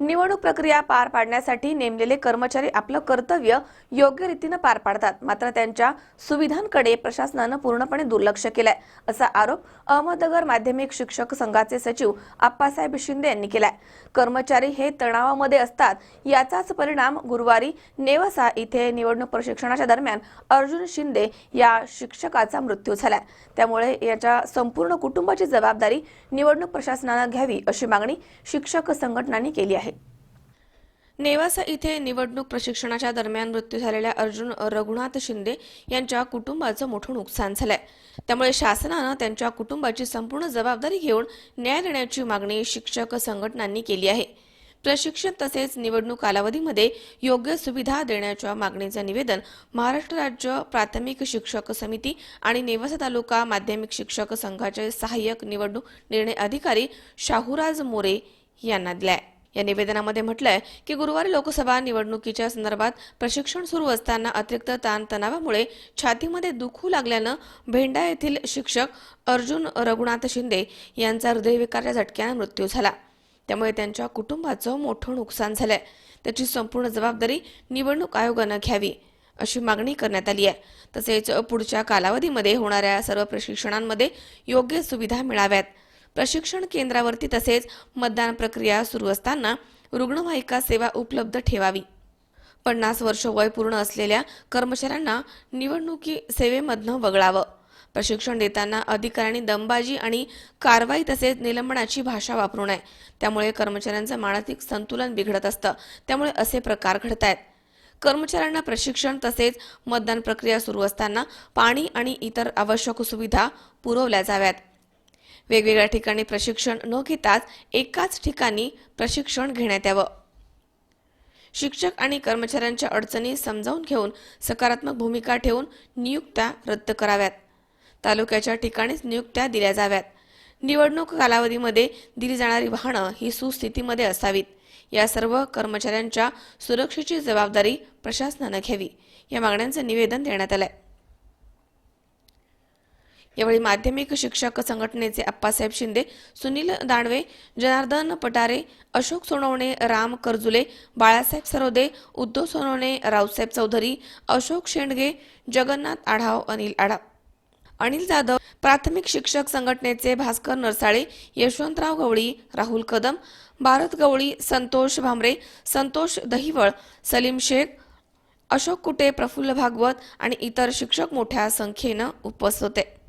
निवडणूक प्रक्रिया पार पाडण्यासाठी नेमलेले कर्मचारी आपलं कर्तव्य योग्य रीतीनं पार पाडतात. मात्र त्यांच्या सुविधांकडे प्रशासनानं पूर्णपणे दुर्लक्ष केलंय असा आरोप अहमदनगर माध्यमिक शिक्षक संघाचे सचिव आप्पासाहेब शिंदे यांनी केलाय. कर्मचारी हे तणावामध्ये असतात याचाच परिणाम गुरुवारी नेवसा इथे निवडणूक प्रशिक्षणाच्या दरम्यान अर्जुन शिंदे या शिक्षकाचा मृत्यू झालाय. त्यामुळे याच्या संपूर्ण कुटुंबाची जबाबदारी निवडणूक प्रशासनानं घ्यावी अशी मागणी शिक्षक संघटनांनी केली आहे. नेवासा इथे निवडणूक प्रशिक्षणाच्या दरम्यान मृत्यू झालेल्या अर्जुन रघुनाथ शिंदे यांच्या कुटुंबाचं मोठं नुकसान झालंय. त्यामुळे शासनानं त्यांच्या कुटुंबाची संपूर्ण जबाबदारी घेऊन न्याय देण्याची मागणी शिक्षक संघटनांनी केली आहे. प्रशिक्षण तसेच निवडणूक कालावधीमध्ये योग्य सुविधा देण्याच्या मागणीचं निवेदन महाराष्ट्र राज्य प्राथमिक शिक्षक समिती आणि नेवासा तालुका माध्यमिक शिक्षक संघाचे सहाय्यक निवडणूक निर्णय अधिकारी शाहूराज मोरे यांना दिलाय. या निवेदनामध्ये म्हटलंय की गुरुवारी लोकसभा निवडणुकीच्या संदर्भात प्रशिक्षण सुरू असताना अतिरिक्त ताणतणावामुळे छातीमध्ये दुखू लागल्यानं भेंडा येथील शिक्षक अर्जुन रघुनाथ शिंदे यांचा हृदयविकारच्या झटक्यानं मृत्यू झाला. त्यामुळे त्यांच्या कुटुंबाचं मोठं नुकसान झालंय. त्याची संपूर्ण जबाबदारी निवडणूक आयोगानं घ्यावी अशी मागणी करण्यात आली आहे. तसेच पुढच्या कालावधीमध्ये होणाऱ्या सर्व प्रशिक्षणांमध्ये योग्य सुविधा मिळाव्यात. प्रशिक्षण केंद्रावरती तसेच मतदान प्रक्रिया सुरू असताना रुग्णवाहिका सेवा उपलब्ध ठेवावी. पन्नास वर्ष वय पूर्ण असलेल्या कर्मचाऱ्यांना निवडणुकी सेवेमधनं वगळावं. प्रशिक्षण देताना अधिकाऱ्यांनी दमबाजी आणि कारवाई तसेच निलंबनाची भाषा वापरू नये. त्यामुळे कर्मचाऱ्यांचं मानसिक संतुलन बिघडत असतं. त्यामुळे असे प्रकार घडत आहेत कर्मचाऱ्यांना प्रशिक्षण तसेच मतदान प्रक्रिया सुरू असताना पाणी आणि इतर आवश्यक सुविधा पुरवल्या जाव्यात. वेगवेगळ्या ठिकाणी प्रशिक्षण न घेताच एकाच ठिकाणी प्रशिक्षण घेण्यात यावं. शिक्षक आणि कर्मचाऱ्यांच्या अडचणी समजावून घेऊन सकारात्मक भूमिका ठेवून नियुक्त्या रद्द कराव्यात. तालुक्याच्या ठिकाणीच नियुक्त्या दिल्या जाव्यात. निवडणूक कालावधीमध्ये दिली जाणारी वाहनं ही सुस्थितीमध्ये असावीत. या सर्व कर्मचाऱ्यांच्या सुरक्षेची जबाबदारी प्रशासनानं घ्यावी. या मागण्यांचं निवेदन देण्यात आलं आहे यावेळी माध्यमिक शिक्षक संघटनेचे अप्पासाहेब शिंदे सुनील दानवे जनार्दन पटारे अशोक सोनवणे राम कर्जुले बाळासाहेब सरोदे उद्धव सोनवणे रावसाहेब चौधरी अशोक शेंडगे जगन्नाथ आढाव अनिल आढाव. अनिल जाधव प्राथमिक शिक्षक संघटनेचे भास्कर नरसाळे यशवंतराव गवळी राहुल कदम भारत गवळी संतोष भामरे संतोष दहिवळ सलीम शेख अशोक कुटे प्रफुल्ल भागवत आणि इतर शिक्षक मोठ्या संख्येनं उपस्थित होते.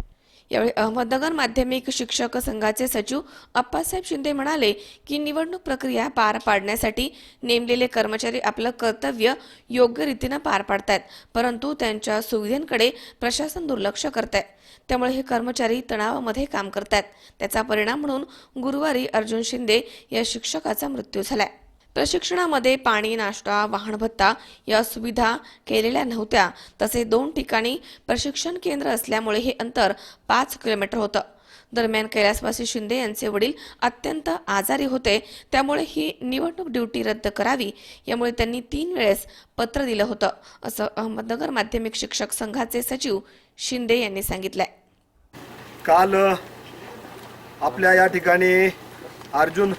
यावेळी अहमदनगर माध्यमिक शिक्षक संघाचे सचिव अप्पासाहेब शिंदे म्हणाले की निवडणूक प्रक्रिया पार पाडण्यासाठी नेमलेले कर्मचारी आपलं कर्तव्य योग्य रीतीनं पार पाडतात परंतु त्यांच्या सुविधांकडे प्रशासन दुर्लक्ष करत आहे त्यामुळे हे कर्मचारी तणावामध्ये काम करतात त्याचा परिणाम म्हणून गुरुवारी अर्जुन शिंदे या शिक्षकाचा मृत्यू झालाय. प्रशिक्षणामध्ये पाणी नाश्ता वाहनभत्ता या सुविधा केलेल्या नव्हत्या. तसे दोन ठिकाणी प्रशिक्षण केंद्र असल्यामुळे हे अंतर पाच किलोमीटर होतं. दरम्यान कैलासवासी शिंदे यांचे वडील अत्यंत आजारी होते. त्यामुळे ही निवडणूक ड्युटी रद्द करावी. यामुळे त्यांनी तीन वेळेस पत्र दिलं होतं असं अहमदनगर माध्यमिक शिक्षक संघाचे सचिव शिंदे यांनी सांगितलंय. काल आपल्या या ठिकाणी अर्जुन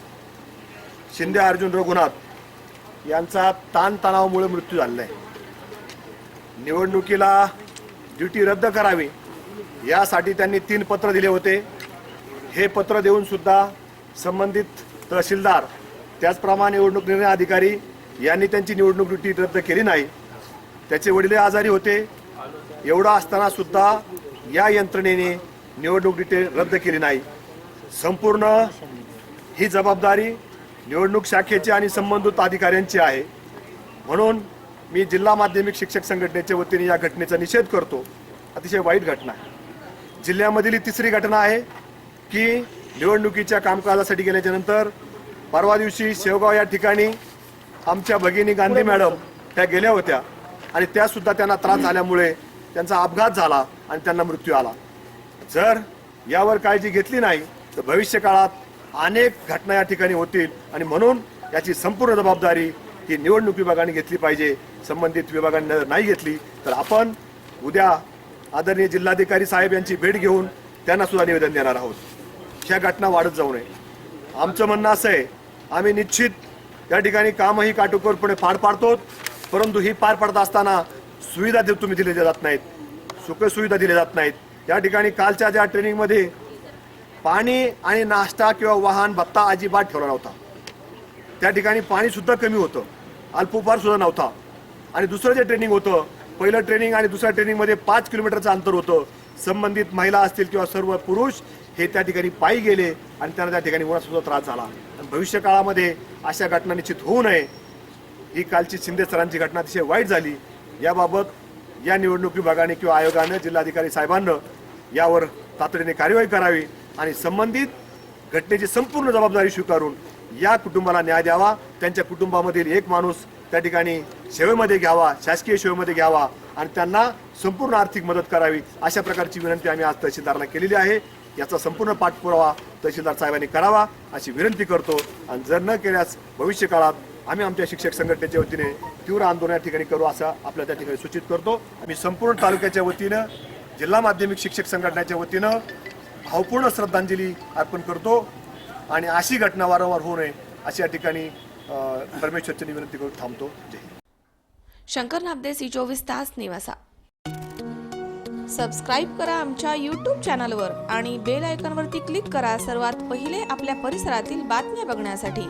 शिंदे अर्जुन रघुनाथ यांचा ताणतणावामुळे मृत्यू झालेला आहे निवडणुकीला ड्युटी रद्द करावी यासाठी त्यांनी तीन पत्र दिले होते. हे पत्र देऊन सुद्धा संबंधित तहसीलदार त्याचप्रमाणे निवडणूक निर्णय अधिकारी यांनी त्यांची निवडणूक ड्युटी रद्द केली नाही. त्याचे वडील आजारी होते. एवढा असताना सुद्धा या यंत्रणेने निवडणूक ड्युटी रद्द केली नाही. संपूर्ण ही जबाबदारी निवडणूक शाखेची आणि संबंधित अधिकाऱ्यांची आहे. म्हणून मी जिल्हा माध्यमिक शिक्षक संघटनेच्या वतीने या घटनेचा निषेध करतो. अतिशय वाईट घटना आहे. जिल्ह्यामधील ही तिसरी घटना आहे की निवडणुकीच्या कामकाजासाठी गेल्याच्यानंतर परवा दिवशी शेवगाव या ठिकाणी आमच्या भगिनी गांधी मॅडम त्या गेल्या होत्या आणि त्या सुद्धा त्यांना त्रास झाल्यामुळे त्यांचा अपघात झाला आणि त्यांना मृत्यू आला. जर यावर काळजी घेतली नाही तर भविष्य काळात अनेक घटना या ठिकाणी होतील आणि म्हणून याची संपूर्ण जबाबदारी ही निवडणूक विभागाने घेतली पाहिजे. संबंधित विभागाने जर नाही घेतली तर आपण उद्या आदरणीय जिल्हाधिकारी साहेब यांची भेट घेऊन त्यांना सुद्धा निवेदन देणार आहोत. ह्या घटना वाढत जाऊ नये. आमचं म्हणणं असं आहे आम्ही निश्चित त्या ठिकाणी कामही काटोकोरपणे पार पाडतो परंतु ही पार पाडत असताना सुविधा दे- तुम्ही दिल्या जात नाहीत. सुखसुविधा दिल्या जात नाहीत. या ठिकाणी कालच्या ज्या ट्रेनिंगमध्ये पाणी आणि नाश्ता किंवा वाहन भत्ता अजिबात ठेवला नव्हता. त्या ठिकाणी पाणी सुद्धा कमी होतं. अल्पोपार सुद्धा नव्हता. आणि दुसरं जे ट्रेनिंग होतं पहिलं ट्रेनिंग आणि दुसऱ्या ट्रेनिंगमध्ये पाच किलोमीटरचं अंतर होतं. संबंधित महिला असतील किंवा सर्व पुरुष हे त्या ठिकाणी पायी गेले आणि त्यांना त्या ठिकाणी उन्हाचा सुद्धा त्रास झाला. आणि भविष्य काळामध्ये अशा घटना निश्चित होऊ नये. ही कालची शिंदे सरांची घटना अतिशय वाईट झाली. याबाबत या निवडणूक विभागाने किंवा आयोगानं जिल्हाधिकारी साहेबांना यावर तातडीने कार्यवाही करावी. आणि संबंधित घटनेची संपूर्ण जबाबदारी स्वीकारून या कुटुंबाला न्याय द्यावा. त्यांच्या कुटुंबामधील एक माणूस त्या ठिकाणी सेवेमध्ये घ्यावा शासकीय सेवेमध्ये घ्यावा आणि त्यांना संपूर्ण आर्थिक मदत करावी अशा प्रकारची विनंती आम्ही आज तहसीलदारला केलेली आहे. याचा संपूर्ण पाठपुरावा तहसीलदार साहेबांनी करावा अशी विनंती करतो. आणि जर न केल्यास भविष्य काळात आम्ही आमच्या शिक्षक संघटनेच्या वतीने तीव्र आंदोलन या ठिकाणी करू असं आपल्या त्या ठिकाणी सूचित करतो. आम्ही संपूर्ण तालुक्याच्या वतीनं जिल्हा माध्यमिक शिक्षक संघटनेच्या वतीनं भावपूर्ण श्रद्धांजली अर्पण करतो आणि अशी घटना वारंवार होऊ नये अशी या ठिकाणी परमेश्वरची विनंती करून थांबतो. जय शंकर नाबदे सी चोवीस तास निवासा. सबस्क्राईब करा आमच्या यूट्यूब चॅनलवर आणि बेल आयकॉनवरती क्लिक करा सर्वात पहिले आपल्या परिसरातील बातम्या बघण्यासाठी.